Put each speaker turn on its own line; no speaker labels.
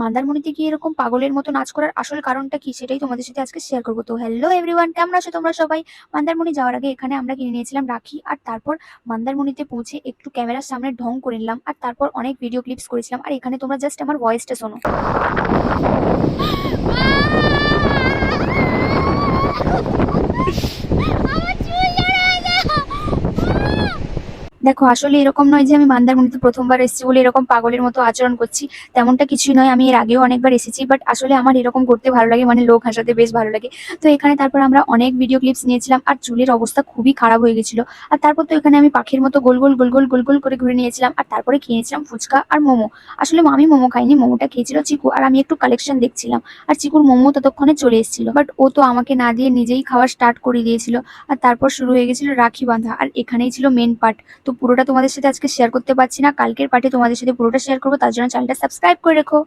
মন্দারমণিতে গিয়ে এরকম পাগলের মতো নাচ করার আসল কারণটা কি সেটাই তোমাদের সাথে আজকে শেয়ার করব। তো হ্যালো এভরিওয়ান কেমন আছো তোমরা সবাই? মন্দারমণি যাওয়ার আগে এখানে আমরা কিনে নিয়েছিলাম রাখি আর তারপর মন্দারমণিতে পৌঁছে একটু ক্যামেরার সামনে ঢং করে নিলাম আর তারপর অনেক ভিডিও ক্লিপস করেছিলাম। আর এখানে তোমরা জাস্ট আমার ভয়েসটা শোনো। দেখো, আসলে এরকম নয় যে আমি মন্দারমণিতে প্রথমবার এসেছি বলে এরকম পাগলের মতো আচরণ করছি, তেমনটা কিছুই নয়। আমি এর আগেও অনেকবার এসেছি বাট আসলে আমার এরকম করতে ভালো লাগে মানে লোক হাসাতে বেশ ভালো লাগে। তো এখানে তারপর আমরা অনেক ভিডিও ক্লিপস নিয়েছিলাম, আর চুলের অবস্থা খুবই খারাপ হয়ে গেছিল। আর তারপর তো এখানে আমি পাখির মতো গোল গোল গোল গোল গোল গোল করে ঘুরে নিয়েছিলাম, আর তারপরে খেয়েছিলাম ফুচকা আর মোমো। আসলে আমি মোমো খাইনি, মোমোটা খেয়েছিল চিকু, আর আমি একটু কালেকশন দেখছিলাম, আর চিকুর মোমো ততক্ষণে চলে এসেছিল বাট ও তো আমাকে না দিয়ে নিজেই খাওয়া স্টার্ট করে দিয়েছিল। আর তারপর শুরু হয়ে গেছিল রাখি বাঁধা, আর এখানেই ছিল মেন পার্ট তো পুরোটা তোমাদের সাথে আজকে শেয়ার করতে পারছি না। কালকের পার্টি তোমাদের সাথে পুরোটা শেয়ার করব, তার জন্য চ্যানেলটা সাবস্ক্রাইব করে রেখো।